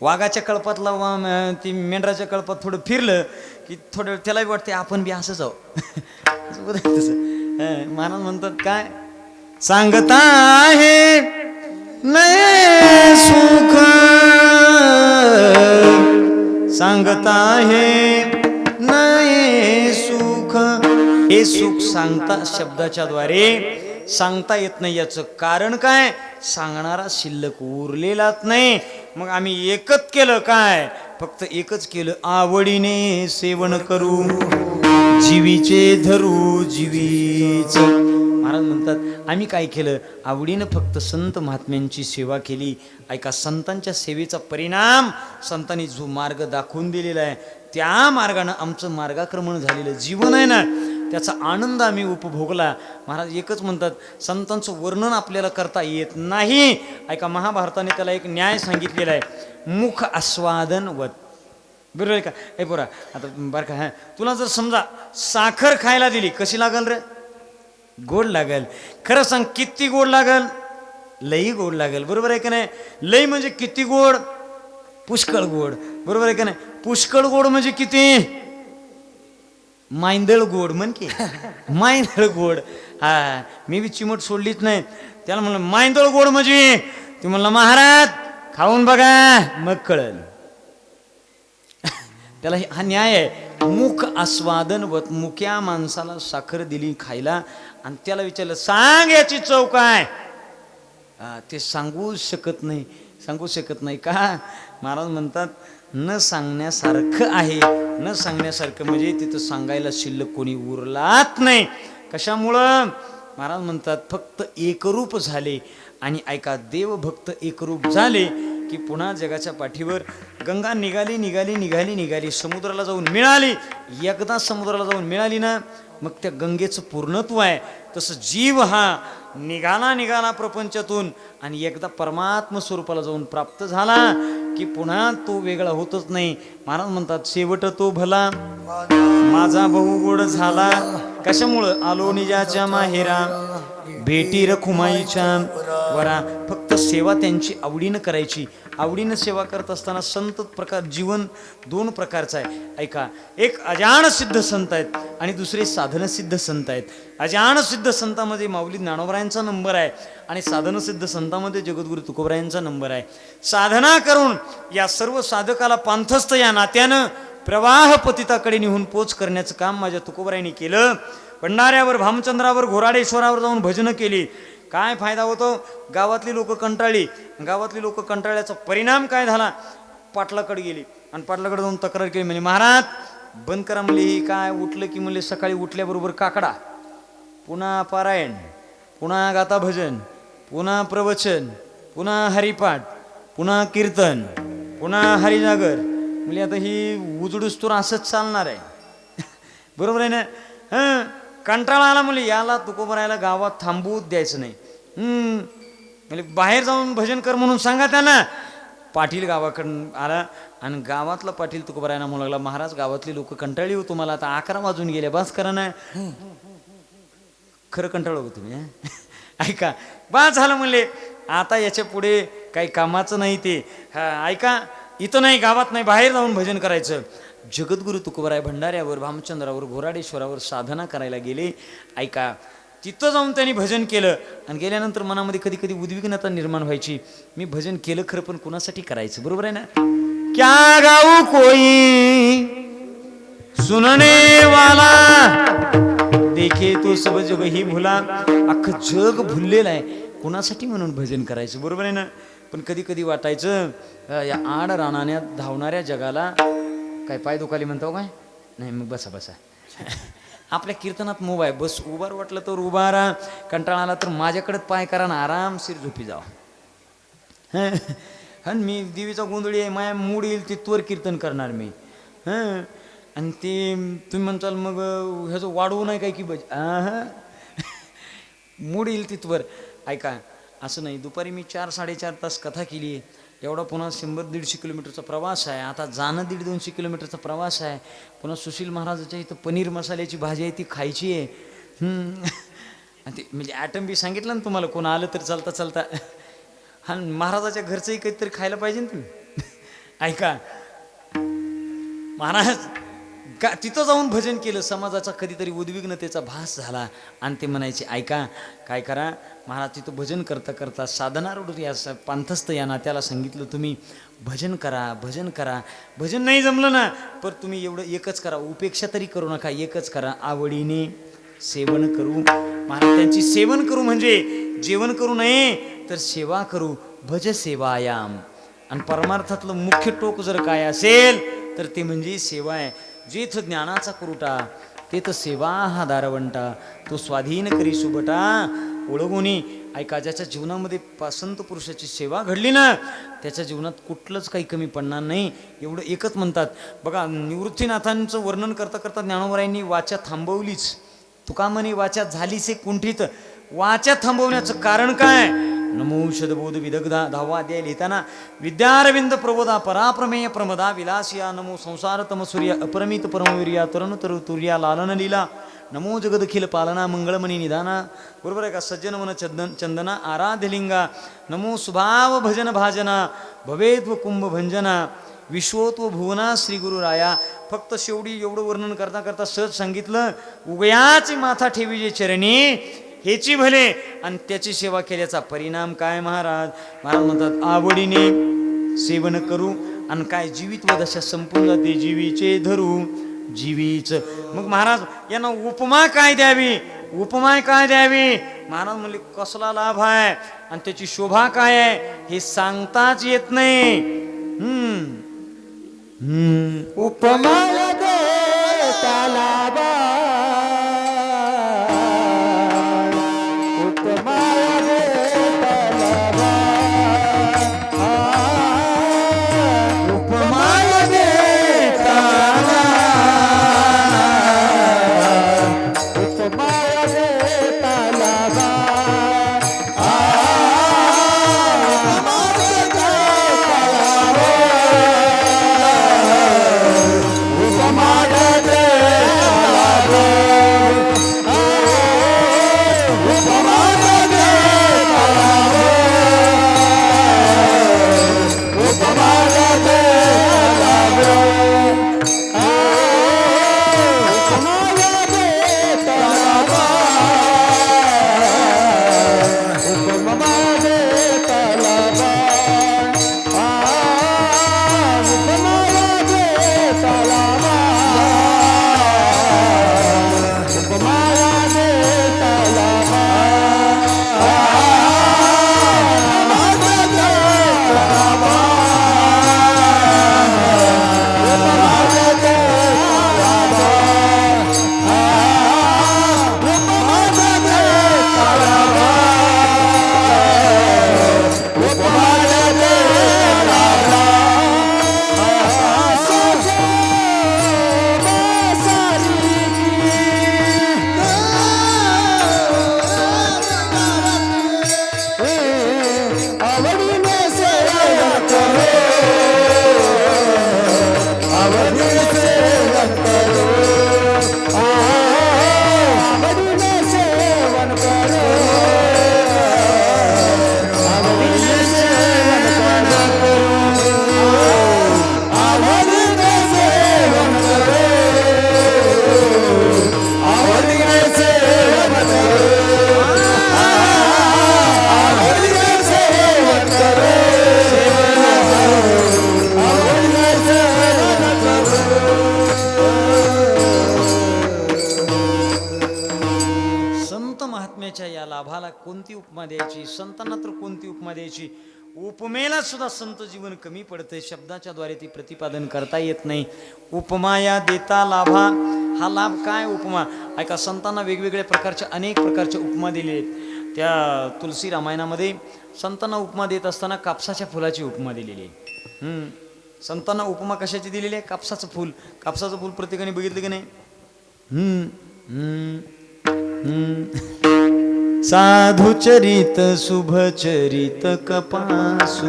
वाघाच्या कळपातला वा- ती मेंढराच्या कळपात थोडं फिरलं की थोडं त्यालाही वाटते आपण बी असंच आहो तसं. महाराज म्हणतात काय सांगता आहे? सुख सांगता आहे? नये सुख. हे सुख सांगता शब्दाच्या द्वारे सांगता येत नाही याचं कारण काय? सांगणारा शिल्लक उरलेलाच नाही. मग आम्ही एकच केलं काय? फक्त एकच केलं आवडीने सेवन करू. जीवीचे धरू जीवीच. महाराज म्हणतात आम्ही काय केलं? आवडीनं फक्त संत महात्म्यांची सेवा केली. ऐका संतांच्या सेवेचा परिणाम संतांनी जो मार्ग दाखवून दिलेला आहे त्या मार्गानं आमचं मार्गाक्रमण झालेलं जीवन आहे ना. त्याचा आनंद आम्ही उपभोगला. महाराज एकच म्हणतात संतांचं वर्णन आपल्याला करता येत नाही. ऐका महाभारताने त्याला एक न्याय सांगितलेला आहे. मुख आस्वादन वत बरोबर आहे का? हे पोरा आता बरं का हा. तुला जर समजा साखर खायला दिली कशी लागल रे? गोड लागल. खरं सांग किती गोड लागल? लई गोड लागल. बरोबर आहे का नाही? लई म्हणजे किती गोड? पुष्कळ गोड. बरोबर आहे का नाही? पुष्कळ गोड म्हणजे किती? मायंदळ गोड म्हण की. मायंदळ गोड. हा मी बी चिमट सोडलीच नाही. त्याला म्हणलं मायंदळ गोड म्हणजे? ते म्हणलं महाराज खाऊन बघा. मग कळल. त्याला हे- हा न्याय आहे. मुख आस्वादन व मुक्या माणसाला साखर दिली खायला. आणि त्याला विचारलं सांग याची चव काय? ते सांगू शकत नाही. सांगू शकत नाही का? महाराज म्हणतात न सांगण्यासारखं आहे. न सांगण्यासारखं म्हणजे तिथं सांगायला शिल्लक कोणी उरलात नाही. कशामुळं? महाराज म्हणतात फक्त एकरूप झाले. आणि ऐका देवभक्त एकरूप झाले की पुन्हा जगाच्या पाठीवर गंगा निघाली निघाली निघाली निघाली. समुद्राला जाऊन मिळाली. एकदा समुद्राला जाऊन मिळाली ना मग त्या गंगेचं पूर्णत्व आहे. तसं जीव हा निघाला निघाला प्रपंचातून. आणि एकदा परमात्म स्वरूपाला जाऊन प्राप्त झाला. की पुन्हा तो वेगळा होतच नाही. महाराज म्हणतात शेवट तो भला. माझा बहु गोड झाला. कशामुळं? आलो निजाच्या माहेरा. भेटी रखुमाईच्या. वरा फक्त सेवा त्यांची आवडीनं करायची. आवडीनं सेवा करत असताना संत प्रकार जीवन दोन प्रकारचं आहे. ऐका एक अजाण सिद्ध संत आहेत आणि दुसरे साधनसिद्ध संत आहेत. अजाण सिद्ध संतामध्ये माऊली ज्ञानोबरायांचा नंबर आहे आणि साधनसिद्ध संतामध्ये जगद्गुरु तुकोबरायांचा नंबर आहे. साधना करून या सर्व साधकाला पांथस्थ या नात्यानं प्रवाह पतिताकडे निहून पोच करण्याचं काम माझ्या तुकोबरायांनी केलं. भंडाऱ्यावर भामचंद्रावर घोराडेश्वरावर जाऊन भजनं केली. काय फायदा होतो? गावातली लोक कंटाळली. गावातली लोक कंटाळल्याचा परिणाम काय झाला? पाटलाकडे गेली. आणि पाटलाकडे जाऊन तक्रार केली. म्हणजे महाराज बंद करा म्हणले ही काय उठलं की म्हणले सकाळी उठल्याबरोबर काकडा. पुन्हा पारायण पुन्हा गाता भजन पुन्हा प्रवचन पुन्हा हरिपाठ पुन्हा कीर्तन पुन्हा हरिजागर. म्हणजे आता ही उजडूस असंच चालणार आहे. बरोबर आहे ना? हं? कंटाळा आला म्हणजे याला तुकोबरायला गावात थांबवूच द्यायचं नाही. हम्म. म्हणजे बाहेर जाऊन भजन कर म्हणून सांगा त्यांना. पाटील गावाकडून आला. आणि गावातला पाटील तुकोबरायला म्हणू लागला महाराज गावातली लोक कंटाळी हो तुम्हाला. आता अकरा वाजून गेले. बस करा ना. खरं कंटाळ होतो तुम्ही ऐका. बा झालं म्हणले. आता याच्यापुढे काही कामाचं नाही ते. हा ऐका. इथं नाही गावात नाही. बाहेर जाऊन भजन करायचं. जगद्गुरु तुकोबराय भंडाऱ्यावर भामचंद्रावर घोराडेश्वरावर साधना करायला गेले. ऐका. तिथं जाऊन त्यांनी भजन केलं. आणि गेल्यानंतर मनामध्ये कधी कधी उद्विग्नता निर्माण व्हायची. मी भजन केलं खरं पण कुणासाठी करायचं? बरोबर आहे ना? क्या गाऊ कोई? सुनने वाला देखे तो सब जग ही भुला. अख्खं जग भुललेलं आहे. कुणासाठी म्हणून भजन करायचं? बरोबर आहे ना? पण कधी कधी वाटायचं या आड रानाण्यात धावणाऱ्या जगाला काय पाय दुखाली म्हणतो हो काय? नाही मग बसा बसा. आपल्या कीर्तनात मोबाईल बस उभार वाटलं तर उभा राहा. कंटाळा आला तर माझ्याकडे पाय करा ना. आरामशीर झोपी जाव. हं? मी देवीचा गोंधळी आहे. माया मूड येईल तिथवर कीर्तन करणार मी. हं? आणि ते तुम्ही म्हणताल मग ह्याचं वाढवू नाही काय की बज? मूड येईल तिथवर. ऐका असं नाही. दुपारी मी चार साडेचार तास कथा केली आहे. एवढा पुन्हा शंभर दीडशे किलोमीटरचा प्रवास आहे. आता जाणं दीड दोनशे किलोमीटरचा प्रवास आहे. पुन्हा सुशील महाराजाच्या इथं पनीर मसाल्याची भाजी आहे ती खायची आहे. आणि ते म्हणजे ॲटम बी सांगितलं ना तुम्हाला कोण आलं तर चालता चालता. हा महाराजाच्या घरचंही काहीतरी खायला पाहिजे ना तुम्ही. ऐका. महाराज का तिथं जाऊन भजन केलं समाजाचा कधीतरी उद्विग्नतेचा भास झाला. आणि ते म्हणायचे ऐका काय करा महाराज तिथं भजन करता करता साधनारूढ या पांथस्थ या नात्याला सांगितलं तुम्ही. भजन करा भजन करा. भजन नाही जमलं ना पर तुम्ही एवढं एकच करा. उपेक्षा तरी करू नका एकच करा. आवडीने सेवन करू. महाराज त्यांची सेवन करू म्हणजे जेवण करू नये तर सेवा करू. भज सेवायाम. आणि परमार्थातलं मुख्य टोक जर काय असेल तर ते म्हणजे सेवा आहे. जेथ ज्ञानाचा कुरुटा ते तर सेवा हा दारवंटा. तो स्वाधीन करी सुबटा. ओळगुनी ऐका ज्याच्या जीवनामध्ये पासंत पुरुषाची सेवा घडली ना त्याच्या जीवनात कुठलंच काही कमी पडणार नाही. एवढं एकच म्हणतात. बघा निवृत्तीनाथांचं वर्णन करता करता ज्ञानोबरायांनी वाचा थांबवलीच. तुका म्हणे वाचा झालीच एक कुंठित. वाचा थांबवण्याचं कारण काय? नमो शदबोध विदग्धा दहावा अध्याय लिहिताना विद्यारविंद प्रबोधा पराप्रमेय प्रमदा विलासिया नमो संसार तमसूर्य अपरमित परमवीर्या तरुण तरु तुर्या लालन लीला नमो जगदखिल पालना मंगळमणी निधाना बरोबर आहे का सज्जन मन चंदन चंदना आराध्यलिंगा नमो सुभाव भजन भाजना भवेत्व कुंभ भंजना विश्वत्व भुवना श्री गुरुराया फक्त शेवटी एवढं वर्णन करता करता सहज सांगितलं उगयाची माथा ठेवी जे चरणी हेची भले. आणि त्याची सेवा केल्याचा परिणाम काय महाराज? महाराज म्हणतात आवडीने सेवन करू आणि काय जीवित व दशा संपून जाते जीवीचे धरू. जीवीच. मग महाराज यांना उपमा काय द्यावी? उपमा काय द्यावी? महाराज म्हणले कसला लाभ आहे? आणि त्याची शोभा काय आहे? हे सांगताच येत नाही. हम्म. हम्म. उपमा द्यायची उपमेला सुद्धा संत जीवन कमी पडतंय शब्दाच्या द्वारे ती प्रतिपादन करता येत नाही. उपमा या देता लाभा हा लाभ काय उपमा? ऐका संतांना वेगवेगळ्या प्रकारच्या अनेक प्रकारच्या उपमा दिले आहेत. त्या तुलसी रामायणामध्ये संतांना उपमा देत असताना कापसाच्या फुलाची उपमा दिलेली आहे. संतांना उपमा कशाची दिलेली आहे? कापसाचं फुल. कापसाचं फुल प्रत्येकाने बघितलं की नाही? साधु चरित शुभ चरित कपासु।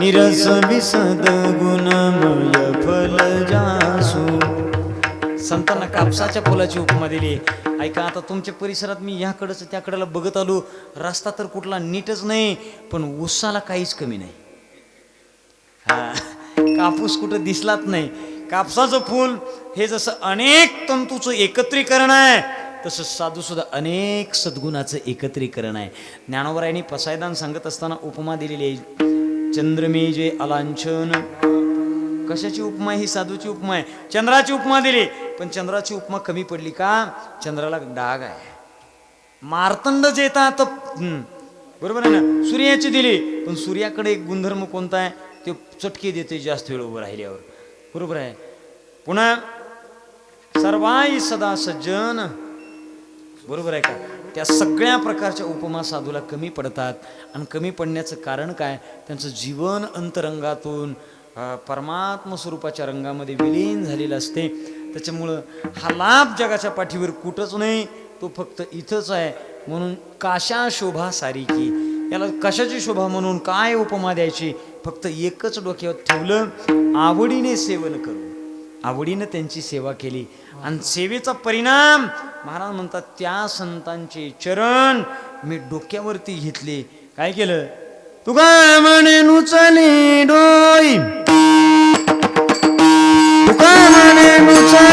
निरस विसद गुणमय फल जासु। संतांना कापसाच्या फुलाची उपमा दिली. ऐका आता तुमच्या परिसरात मी ह्याकडचं त्याकडला बघत आलो. रस्ता तर कुठला नीटच नाही पण उसाला काहीच कमी नाही. हा कापूस कुठं दिसलाच नाही. कापसाचं फूल हे जसं अनेक तंतूचं एकत्रीकरण आहे तसं साधूसुद्धा अनेक सद्गुणाचं एकत्रीकरण आहे. ज्ञानोबरायांनी पसायदान सांगत असताना उपमा दिलेली आहे. चंद्रमे जे अलांछन. कशाची उपमा ही साधूची उपमा आहे. चंद्राची उपमा दिली. पण चंद्राची उपमा कमी पडली का? चंद्राला डाग आहे. मार्तंड जे येतात बरोबर आहे ना? सूर्याची दिली. पण सूर्याकडे एक गुणधर्म कोणता आहे? ते चटके देते जास्त वेळ उभं राहिल्यावर. बरोबर आहे? पुन्हा सर्वाई सदा सज्जन. बरोबर आहे का? त्या सगळ्या प्रकारच्या उपमा साधूला कमी पडतात. आणि कमी पडण्याचं कारण काय? त्यांचं जीवन अंतरंगातून परमात्म स्वरूपाच्या रंगामध्ये विलीन झालेलं असते. त्याच्यामुळं हा लाभ जगाच्या पाठीवर कुठंच नाही तो फक्त इथंच आहे. म्हणून काशा शोभा सारी की. याला कशाची शोभा म्हणून काय उपमा द्यायची? फक्त एकच डोक्यावर ठेवलं आवडीने सेवन करू आवडीनं त्यांची सेवा केली. आणि सेवेचा परिणाम महाराज म्हणतात त्या संतांचे चरण मी डोक्यावरती घेतले. काय केलं? तुका म्हणे नुचले डोई तुका म्हणे नुचली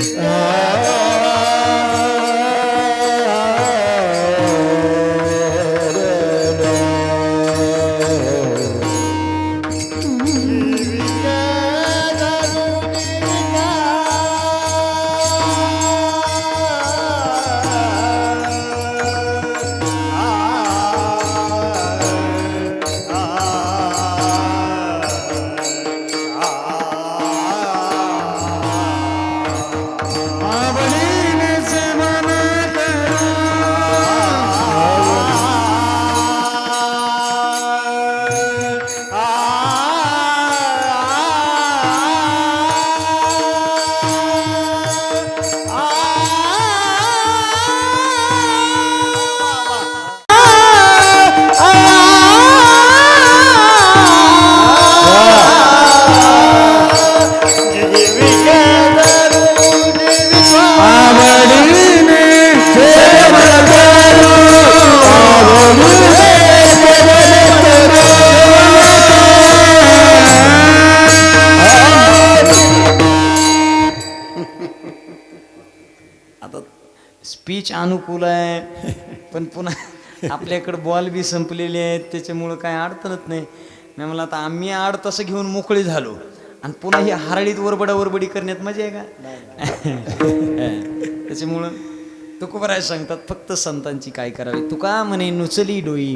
Yeah. स्पीच अनुकूल आहे. पण पुन्हा आपल्याकडे बॉल बी संपलेले आहेत. त्याच्यामुळं काय अडचणच नाही. मी म्हणलं आता आम्ही आड तसं घेऊन मोकळी झालो. आणि पुन्हा ही हारळीत वरबडा वरबडी करण्यात मजा आहे का? त्याच्यामुळं तुकोबराय सांगतात फक्त संतांची काय करावी? तुका म्हणे नुचली डोई.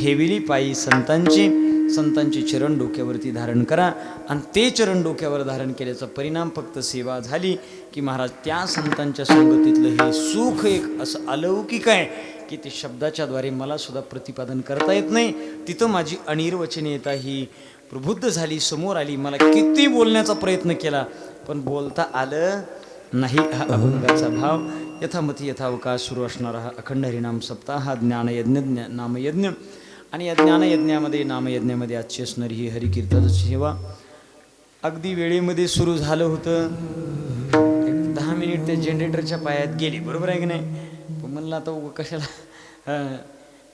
ठेविली पायी. संतांची संतांचे चरण डोक्यावरती धारण करा. आणि ते चरण डोक्यावर धारण केल्याचा परिणाम फक्त सेवा झाली की महाराज त्या संतांच्या संगतीतलं हे सुख एक असं अलौकिक आहे की ते शब्दाच्याद्वारे मला सुद्धा प्रतिपादन करता येत नाही. तिथं माझी अनिर्वचनीयता ही प्रबुद्ध झाली समोर आली. मला किती बोलण्याचा प्रयत्न केला पण बोलता आलं नाही हा अभंगाचा भाव. यथामती यथावकाश सुरू असणारा हा अखंड हरिनाम सप्ताह हा ज्ञानयज्ञ ज्ञ नामयज्ञ. आणि या ज्ञानयज्ञामध्ये नामयज्ञामध्ये आजची असणारी ही हरिकीर्तनाची सेवा अगदी वेळेमध्ये सुरू झालं होतं. एक दहा मिनिट त्या जनरेटरच्या पायात गेली बरोबर आहे की नाही? पण म्हणलं आता उगं कशाला?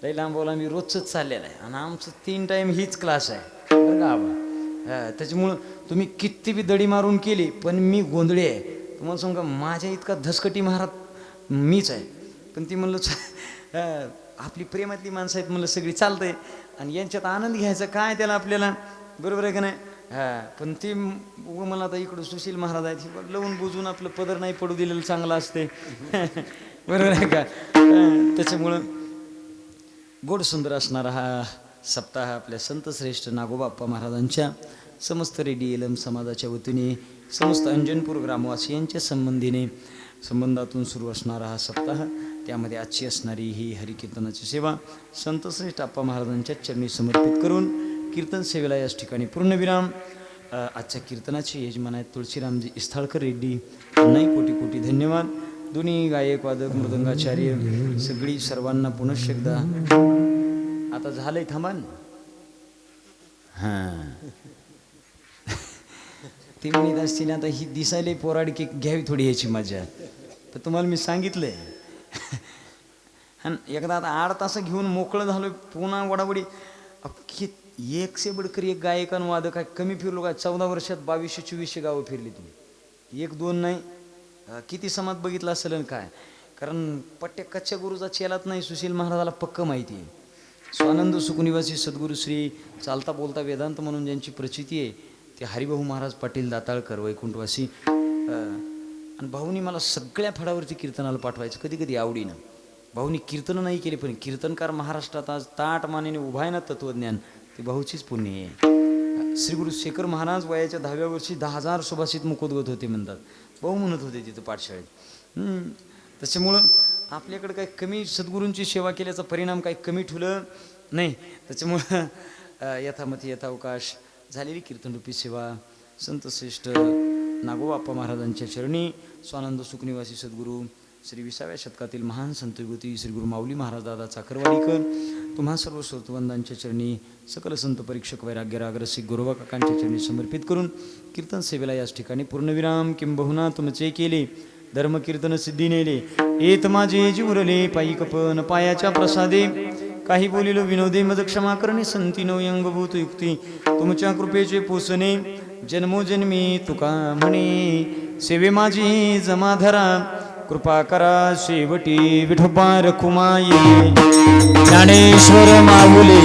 लई लांब बोला मी रोजच चाललेलं आहे. आणि आमचं तीन टाईम हीच क्लास आहे. बरं का आबा त्याच्यामुळं तुम्ही किती बी दडी मारून केली पण मी गोंधळी आहे. तुम्हाला सांगा माझ्या इतका धसकटी महाराज मीच आहे. पण ती म्हणलं चा- आपली प्रेमातली माणसं आहेत म्हणलं सगळी चालतंय. आणि यांच्यात आनंद घ्यायचा काय त्याला आपल्याला? बरोबर आहे का नाही? हा पण ते उगं मला आता इकडं सुशील महाराज आहेत. लवून बुजून आपलं पदर नाही पडू दिलेलं चांगलं असते बरोबर आहे का? त्याच्यामुळं गोड सुंदर असणारा हा सप्ताह आपल्या संत श्रेष्ठ नागोबाप्पा महाराजांच्या समस्त रेडी एलम समाजाच्या वतीने समस्त अंजनपूर ग्रामवासियांच्या संबंधीने संबंधातून सुरू असणारा हा सप्ताह. त्यामध्ये आजची असणारी ही हरिकीर्तनाची सेवा संत श्रेष्ठ आप्पा महाराजांच्या चरणी समर्पित करून कीर्तन सेवेला याच ठिकाणी पूर्णविराम आजच्या कीर्तनाचे यजमान आहेत तुळशीरामजी इस्थाळकर रेड्डी. नाही कोटी कोटी धन्यवाद. दोन्ही गायक वादक मृदंगाचार्य सगळी सर्वांना पुनश्च एकदा आता झालंय थांबा हां. ते म्हणत असतील आता ही दिसायला पोराडी की घ्यावी थोडी ह्याची मजा. तर तुम्हाला मी सांगितलंय. आणि एकदा आता आठ तास घेऊन मोकळं झालो पुन्हा वडावडी. अख्खी एकशे बडकरी एक गायकान वादक आहे. कमी फिरलो काय चौदा वर्षात बावीसशे चोवीसशे गावं फिरली तुम्ही. एक दोन नाही. किती समाज बघितला असेल आणि काय. कारण पट्ट्या कच्च्या गुरुचा चेलात नाही सुशील महाराजाला पक्क माहिती आहे. स्वानंद सुखनिवासी सद्गुरू श्री चालता बोलता वेदांत म्हणून ज्यांची प्रचिती आहे ते हरिभाऊ महाराज पाटील दाताळकर वैकुंठवासी. आणि भाऊनी मला सगळ्या फळावरती कीर्तनाला पाठवायचं. कधी कधी आवडीनं. भाऊनी कीर्तनं नाही केली पण कीर्तनकार महाराष्ट्रात आज ताट मानेने उभा आहे ना तत्वज्ञान ते भाऊचीच पुण्य आहे. श्री गुरु शेखर महाराज वयाच्या दहाव्या वर्षी दहा हजार सुभाषित मुखोद्गत होते म्हणतात. भाऊ म्हणत होते तिथं पाठशाळेत. हम्म. त्याच्यामुळं आपल्याकडं काही कमी सद्गुरूंची सेवा केल्याचा परिणाम काही कमी ठुलं नाही. त्याच्यामुळं यथामती यथावकाश झालेली कीर्तनरूपी सेवा संत श्रेष्ठ नागोबाप्पा महाराजांच्या चरणी स्वानंद सुखनिवासी सद्गुरू श्री विसाव्या शतकातील महान संत युगती श्री गुरु माऊली महाराज दादा चाकरवाडीकर तुम्हा सर्व श्रोतवंदांच्या चरणी सकल संत परीक्षक वैराग्य रागरसिक गुरुवा काकांच्या चरणी समर्पित करून कीर्तन सेवेला याच ठिकाणी पूर्णविराम किंबहुना तुमचे केले धर्म कीर्तन सिद्धी नेले. येत माझे जीवरले पायी कपन पायाच्या प्रसादे. काही बोलिलो विनोदे मद क्षमा करणे संती अंगभूत युक्ती तुमच्या कृपेचे पोसणे जन्मोजन्मी तुका म्हणी. सेवे माझी जमाधरा कृपा करा शेवटी विठोबा कुमाई ज्ञानेश्वर माऊली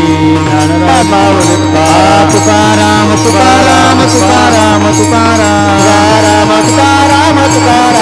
तुकाराम तुकाराम तुकाराम तुकाराम. तुकाराम तुकाराम तुकाराम.